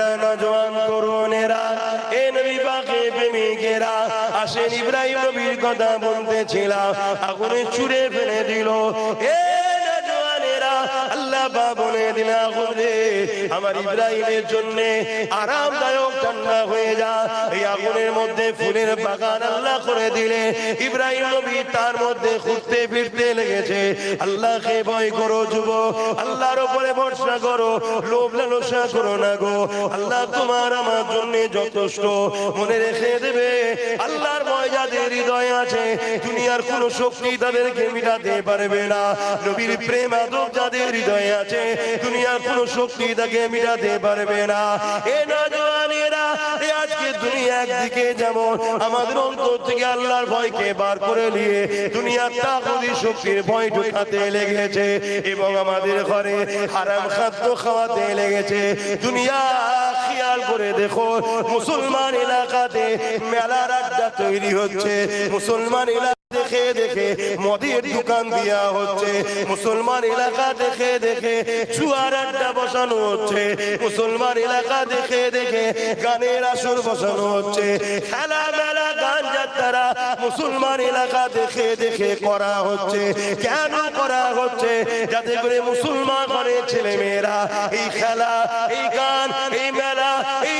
বেটা না জওয়ান তরুণেরা এ নবী পাকে প্রেমিকেরা, আসেন ইব্রাহিম নবীর কথা বলতেছিলাম, আগুনে ছুড়ে ফেলে দিল। এ নজওয়ানেরা, আল্লাহ বা বলে দিলা আমার ইব্রাহিমের জন্য আরামদায়ক ঠান্ডা হয়ে যা। এই আগুনের মধ্যে ফুলের বাগান আল্লাহ করে দিলে। ইব্রাহিম নবী তার মধ্যে ঘুরতে ফিরতে লেগেছে। আল্লাহকে ভয় করো যুব আল্লাহর উপরে ভরসা করো, লোভ লালসা করো না গো। আল্লাহ তোমার আমার জন্য যথেষ্ট। মনে রেখে দেবে, আল্লাহর ভয় যাদের হৃদয় আছে। দুনিয়ার কোন শক্তি তাদেরকে মিটাতে পারবে না। নবীর প্রেম আদব যাদের হৃদয়ে আছে, দুনিয়ার কোন শক্তি তাকে মিটাতে পারবে না। এ নজওয়ানেরা আজকে দুনিয়া একদিকে যেমন আমাদের অন্তর থেকে আল্লাহর ভয়কে বার করে নিয়ে দুনিয়ার তাগুদি শক্তির ভয় ঢুকাতে লেগেছে এবং আমাদের ঘরে হারাম খাদ্য খাওয়াতে লেগেছে। দুনিয়া খেয়াল করে দেখো, মুসলমান এলাকাতে মেলার আড্ডা তৈরি হচ্ছে। মুসলমান এলাকা দেখে দেখে মদের দোকান হচ্ছে। মুসলমান এলাকা দেখে দেখে চুয়ার আড্ডা বসানো হচ্ছে। মুসলমান এলাকা দেখে দেখে গানের আসর বসানো হচ্ছে। খেলা মেলা গান যাত্রা মুসলমান এলাকা দেখে দেখে করা হচ্ছে। কেন করা হচ্ছে? যাতে করে মুসলমান ঘরে ছেলে মেয়েরা এই খেলা, এই গান, এই মেলা, এই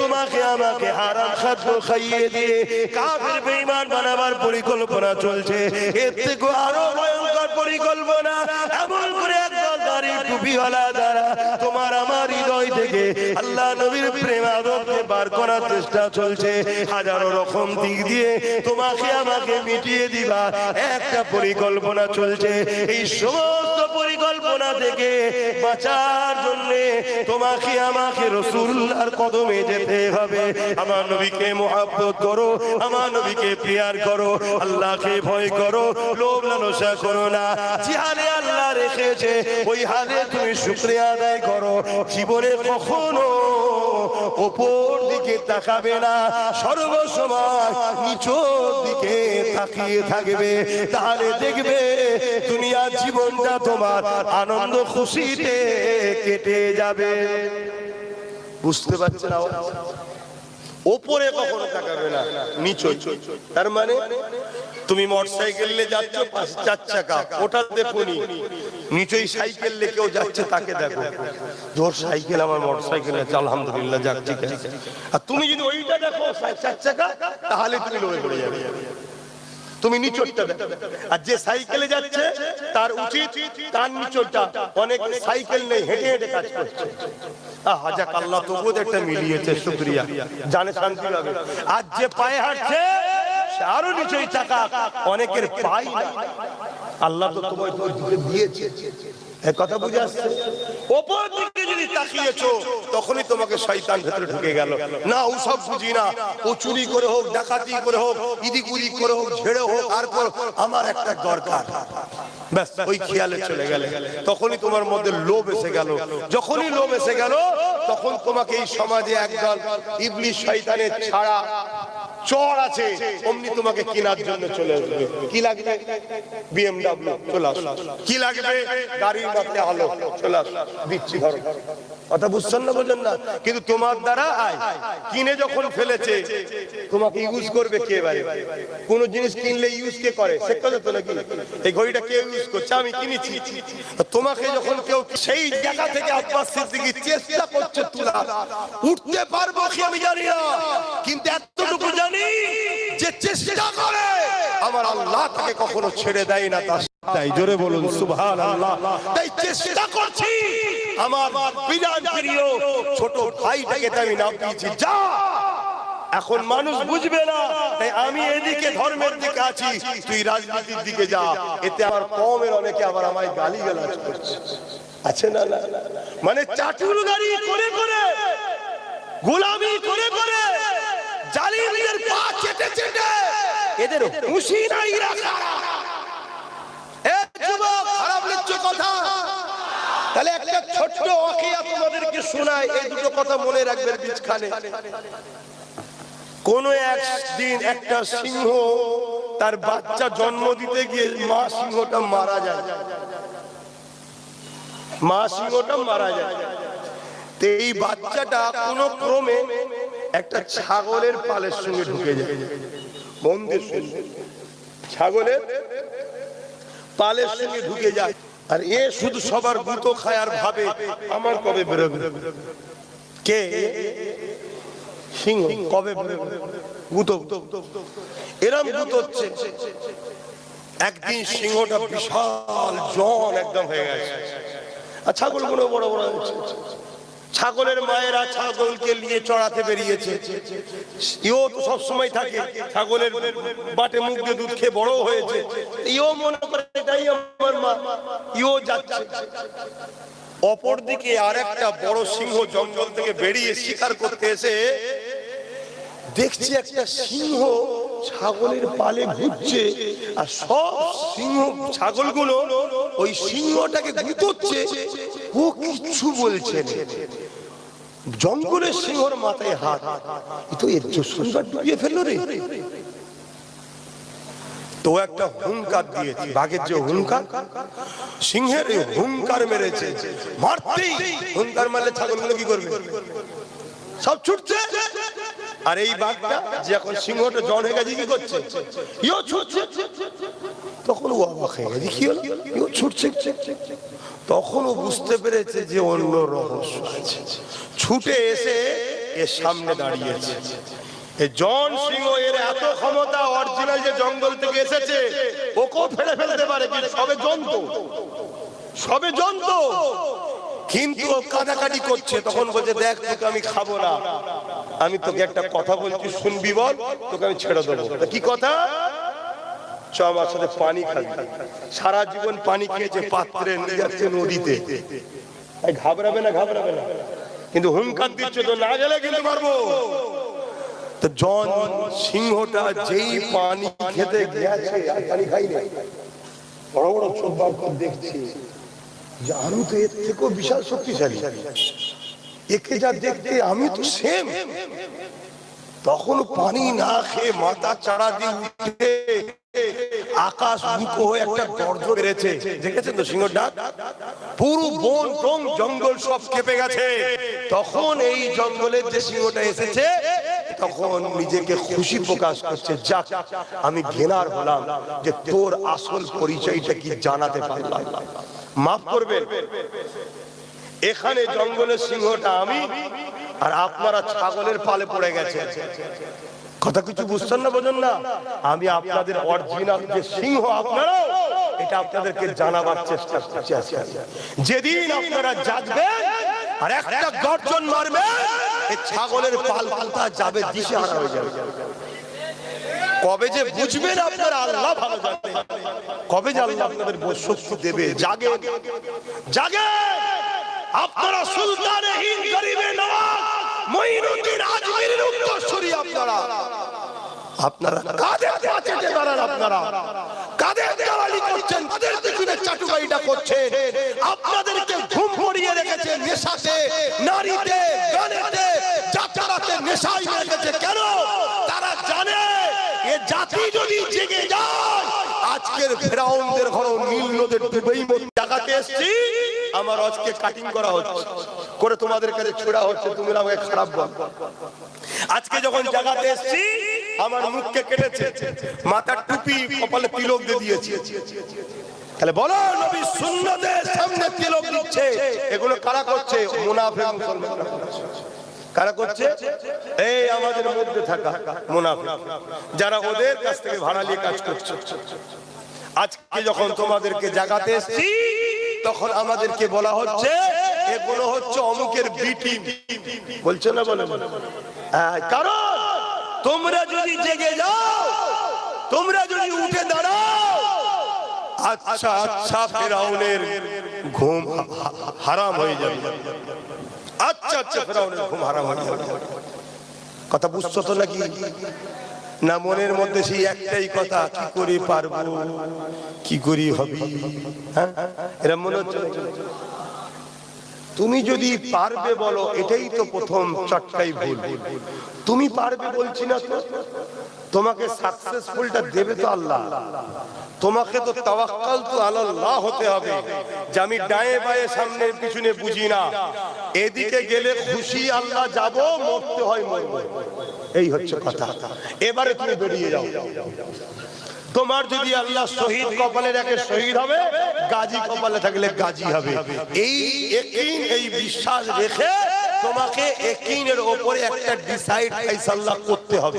তোমাকে আমাকে হারাম খাদ্য খাইয়ে দিয়ে কাফের বেঈমান বানাবার পরিকল্পনা চলছে। এর থেকে আরও ভয়ঙ্কর পরিকল্পনা, এমন দাড়ি টুপিওয়ালা দ্বারা, তোমার আমার হৃদয় থেকে আল্লাহ নবীর প্রেম আদবকে বার করার চেষ্টা চলছে। হাজারো রকম দিক দিয়ে তোমাকে আমাকে মিটিয়ে দিবা। একটা পরিকল্পনা চলছে। এই সমস্ত পরিকল্পনা থেকে বাঁচার জন্য তোমাকে আমাকে রসুল্লাহর কদমে যেতে হবে। আমার নবীকে মোহাব্বত করো, আমার নবীকে প্রিয়ার করো, আল্লাহকে ভয় করো, লোভ লালসা করো না। জিহালে আল্লাহ রেখেছে, ওই হালে তুমি শুক্রিয়া আদায় করো। জীবনে কখনো ওপর দিকে তাকাবে না, সর্বসময় নিচর দিকে তাকিয়ে থাকবে। তাহলে দেখবে দুনিয়ার জীবনটা তোমার আনন্দ খুশিতে কেটে যাবে। বুঝতে পারছেন আওয়াজ? ওপরে কখনো তাকাবে না, নিচে। তার মানে তুমি যাচ্ছ চার চাকা। ওটা দেখুনি। কেউ যাচ্ছে, তাকে দেখো। জোর সাইকেল আমার মোটরসাইকেল আছে আলহামদুলিল্লাহ, যাক, ঠিক আছে। আর তুমি যদি ওইটা দেখো চার চাকা, তাহলে তুমি পড়ে যাবে। তুমি নিচরটা। আর যে সাইকেলে যাচ্ছে, তার উচিত তার নিচরটা। অনেক সাইকেল নেই হেঁটে হেঁটে কাজ করছে। আল্লাহ একটা মিলিয়েছে, শুক্রিয়া। জানে শান্তি পাবে আর যে পায়ে হাঁটছে আরও নিচেই টাকা অনেকের পাই। আল্লাহ তো তোমায় তো দিকে দিয়েছে তখনই তোমার মধ্যে লোভ এসে গেল। যখনই লোভ এসে গেল, তখন তোমাকে এই সমাজে একদল ইবলিশ শয়তানের ছাড়া চর আছে। অমনি তোমাকে কেনার জন্য চলে আসবে। কি লাগবে? বিএমডাব্লিউ চলে আসো কি লাগবে? গাড়ির মাথায় আলো, চলে আসো দিচ্ছি ধরো। কথা বুঝছেন না, বোঝেন না? কিন্তু তোমার দ্বারা আয়। কিনে যখন ফেলেছে, তোমাকে ইউজ করবে কে বারে কোন জিনিস কিনলে ইউজ কে করে? সে কথা তো নাকি? এই ঘড়িটা কে ইউজ করছে? আমি কিনেছি। তোমাকে যখন কেউ সেই জায়গা থেকে আব্বাস সিদ্দিকী চেষ্টা করছে তোলা উঠতে পারব কি আমি জানি না। কিন্তু এতটুকু জানি যে চেষ্টা করে। আমার আল্লাহ তাকে কখনো ছেড়ে দেয় না তার তাই জোরে বলুন সুবহান আল্লাহ তাই চেষ্টা করছি। আমার বিরাট প্রিয় ছোট ভাইটাকে তাই নাম দিয়েছি যা। এখন মানুষ বুঝবে না তাই আমি এদিকে ধর্মের দিকে আছি তুই রাজনীতির দিকে যা। এতে আমার কমের অনেকে আবার আমায় গালি গালাজ করছে। আছে না। মানে চাটুর গাড়ি করে করে গোলামি করে করে। জালিমদের পা চেটে এদের হুঁশি নাই রাখা এ যুবক খারাপ লিখছ কথা। তাহলে একটা ছোট্ট অখিয়া তোমাদেরকে শোনায় এই দুটো কথা মনে রাখবেন বীজখানে কোন একদিন একটা সিংহ তার বাচ্চা জন্ম দিতে গিয়ে মা সিংহটা মারা যায়। মা সিংহটা মারা যায়। এই বাচ্চাটা কোন ক্রমে একটা ছাগলের পালের সঙ্গে ঢুকে যায়। ছাগলের পালের সঙ্গে ঢুকে যায়। আর এ শুধু সবার ভাবে, আমার কবে বেরোবে? কে? সিংহ, কবে এরম হচ্ছে। একদিন সিংহটা বিশাল জন একদম হয়ে গেছে। আর ছাগলগুলো বড় বড় হয়েছে ছাগলের মায়েরা ছাগলকে নিয়ে চড়াতে বেরিয়েছে। ইও তো সবসময় থাকে, ছাগলের বাটে মুখ দিয়ে দুধ খেয়ে বড় হয়েছে। ইও মনে করে এটাই আমার মা ইও যাচ্ছে। অপরদিকে আর একটা বড় সিংহ জঙ্গল থেকে বেরিয়ে শিকার করতে এসে দেখছি একটা সিংহ ছাগলের পালে ঘুরছে, আর সব সিংহ ছাগলগুলো ওই সিংহটাকে গুতোচ্ছে, ও কিচ্ছু বলছে না। জঙ্গলের সিংহর মাথায় হাত। তো এর শুনবার ডুবিয়ে ফেলল রে। তো একটা হুঙ্কার দিয়েছে। বাঘের যে হুঙ্কার? সিংহের হুঙ্কার মেরেছে। মারতেই হুঙ্কার মারলে ছাগলগুলো কি করবে? সব ছুটছে। আর এই বাঘটা যে এখন সিংহটা জন হয়ে গেছে, কি করছে? ইও ছুটছে। তখন ও অবাক হয়ে গেছে। কি হলো? ইও ছুটছে। তখন ও বুঝতে পেরেছে যে অন্য রহস্য আছে। ছুটে এসে এর সামনে দাঁড়িয়েছে। জন সিংহ এর এত ক্ষমতা অরিজিনাল যে জঙ্গল থেকে এসেছে, ওকেও ফেলে ফেলতে পারে সবে জন্তু। সবে জন্তু। কিন্তু ও কাটাকাটি করছে, তখন বলছে, দেখ, তোকে আমি খাব না। আমি তোকে একটা কথা বলছি, শুনবি বল? তোকে আমি ছেড়ে দেবো। কি কথা? চ আমার সাথে পানি খাবি সারা জীবন পানি খেয়েছে পাত্রে নিয়ে যাচ্ছে নদীতে ঘাবড়াবে না ঘাবড়াবে না। কিন্তু হুঙ্কার দিচ্ছে তো, না গেলে কিন্তু মারবো। তো জন সিংহটা যেই পানি খেতে গেছে পানি খাই নাই, বড় বড় চোখ বার করে দেখছি আমি তো এর থেকেও বিশাল শক্তিশালী। একে যা দেখতে আমি তো সেম তখন পানি না খেয়ে মাথা চাড়া দিয়ে আকাশ মুখো হয়ে একটা গর্জ বেড়েছে। দেখেছেন তো সিংহ ডাক? পুরো বন, টং, জঙ্গল সব কেঁপে গেছে। তখন এই জঙ্গলের যে সিংহটা এসেছে, তখন নিজেকে খুশি প্রকাশ করছে, যাক, আমি ঘেনার হলাম যে তোর আসল পরিচয়টা কি জানাতে পারলাম। মাফ করবেন। এখানে জঙ্গলের সিংহটা আমি আর আপনারা ছাগলের পালে পড়ে গেছে কথা কিছু বুঝছেন না, বোঝেন না? আমি আপনাদের অরিজিনাল যে সিংহ আপনারা এটা আপনাদেরকে জানাবার চেষ্টা করছি। যেদিন আপনারা জাগবেন আর একটা গর্জন মারবে এই ছাগলের পাল পালটা যাবে দিশে হারা হয়ে যাবে। কবে যে বুঝবেন আপনারা, আল্লাহ ভালো জানেন কবে যে আল্লাহ আপনাদের শক্তি দেবে জাগে জাগে আপনারা সুলতানে হিন্দ গরিবে নওয়াজ মঈনুদ্দিন আজমিরের উত্তরসূরি আপনারা। আপনারা কাদের পাচেতে দাঁড়ান আপনারা? কাদের দালালি করছেন? আপনাদেরকে ঘুম পড়িয়ে রেখেছে নেশাতে, নারীতে, গানেতে, যাত্রাতে নেশাই রেখেছে। কেন? তারা জানে, এ জাতি যদি জেগে যায়, আজকের ফেরাউনদের ঘর নীল নদের ডুবেই এসছি। আমার কাটিং করা হচ্ছে। করে তোমাদের কাছে ছোড়া হচ্ছে, তুমি আমাকে খারাপ বল। আজকে যখন এসছি, আমার মুখকে কেটেছে, মাথার টুপি কপালে তিলক দিয়ে দিয়েছে। তাহলে বলো, নবী সামনে তিলক দিচ্ছে। এগুলো কারা করছে? মুনাফিক কারা করছে? এই আমাদের মধ্যে থাকা মুনাফিক। যারা ওদের কাছ থেকে ভাড়া নিয়ে কাজ করছে। আজকে যখন তোমাদেরকে জাগাতে এসছি তখন আমাদেরকে বলা হচ্ছে এগুলো হচ্ছে অমুকের বি টিম বলছো না বলে হ্যাঁ, কারণ তোমরা যদি জেগে যাও তোমরা যদি উঠে দাঁড়াও আচ্ছা আচ্ছা ফেরাউনের ঘুম হারাম হয়ে যাবে। আচ্ছা আচ্ছা ফেরাউনের ঘুম হারাম হয়ে যাবে। কথা বুঝছ তো নাকি? না মনের মধ্যে সেই একটাই কথা, কি করে পারব? কি করি হবে? হ্যাঁ? এরা মনে হচ্ছে তুমি যদি পারবে বলো, এটাই তো প্রথম চটকাই ভুল। তুমি পারবে বলছি না তো? তোমাকে সাকসেসফুলটা দেবে তো আল্লাহ। তোমাকে তো তাওয়াক্কাল তো আল্লাহ হতে হবে। যে আমি ডায়ে বায়ে সামনে পিছনে বুঝি না। এদিকে গেলে খুশি আল্লাহ যাব, মরতে হয় মরব। এই হচ্ছে কথা। এবারে তুমি বেরিয়ে যাও। তোমার যদি আল্লাহ শহীদ কপালে রাখে শহীদ হবে, গাজী কপালে থাকলে গাজী হবে। এই একিন এই বিশ্বাস রেখে তোমাকে একিনের ওপরে একটা ডিসাইড ফাইসাল্লাহ করতে হবে।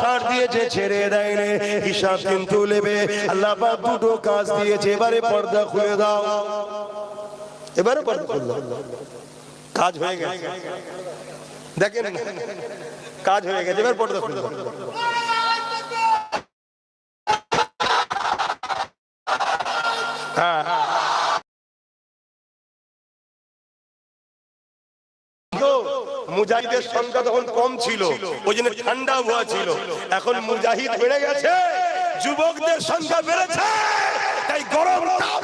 ছাড় দিয়েছে, ছেড়ে দেয়নি। হিসাব কিন্তু নেবে। আল্লাহ পাক দুটো কাজ দিয়েছে। এবারে পর্দা খুলে দাও। এবারে পর্দা খুলে দাও। কাজ হয়ে গেছে। দেখেন, কাজ হয়ে গেছে। এবার পর্দা খুলে দাও। মুজাহিদের সংখ্যা তখন কম ছিল। ওই জন্য ঠান্ডা হওয়া ছিল। এখন মুজাহিদ বেড়ে গেছে। যুবকদের সংখ্যা বেড়েছে। তাই গরম হাত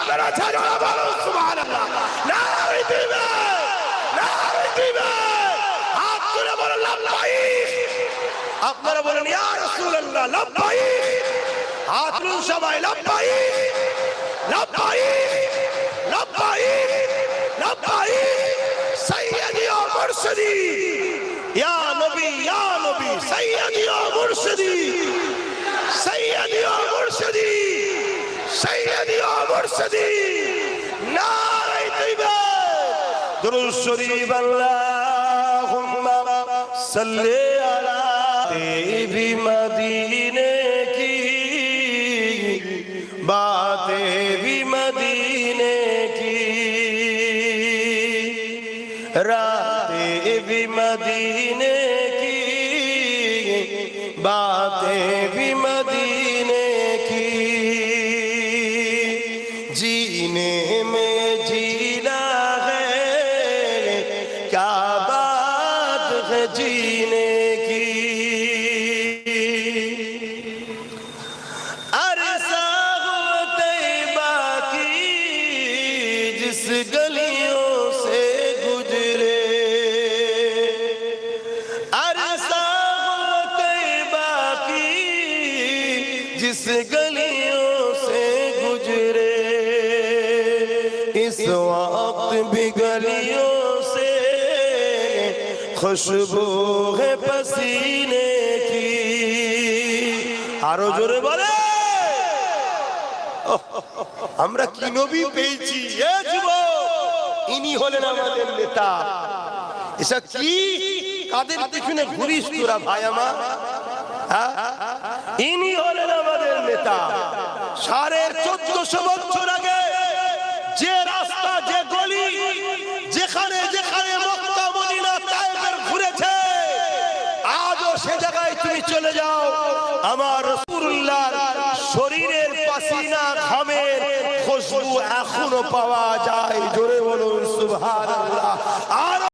আপনারা বলেন, ইয়া রাসূলুল্লাহ লাব্বাইক হাত তুলুন সবাই লাব্বাইক লাব্বাইক মুর্শিদি। ইয়া নবী ইয়া নবী সৈয়দ ইয়া মুর্শিদি। সৈয়দ ইয়া মুর্শিদি। সৈয়দ ইয়া মুর্শিদি। নারাই আলা দেবী মদিনা। जीने में जीना है क्या बात है जीने की अरसा हुआ तैबा की जिस गलियों से गुजरे अरसा हुआ तैबा की जिस गलियों से गुजरे इस वक्त भी गलियों से खुशबू है पसीने की আরো জোরে বলে আমরা কি নবী পেয়েছি এ যুবক ইনি হলেন আমাদের নেতা এসব কি কাদের পিছনে ঘুরিস তোরা ভাই আমার হ্যাঁ? ইনি হলেন আমাদের নেতা সাড়ে চোদ্দশো বছর আগে চলে যাও। আমার রসুল্লাহ শরীরের পাসিনা ঘামের খুশবু এখনও পাওয়া যায়। জোরে বলুন সুবহানাল্লাহ।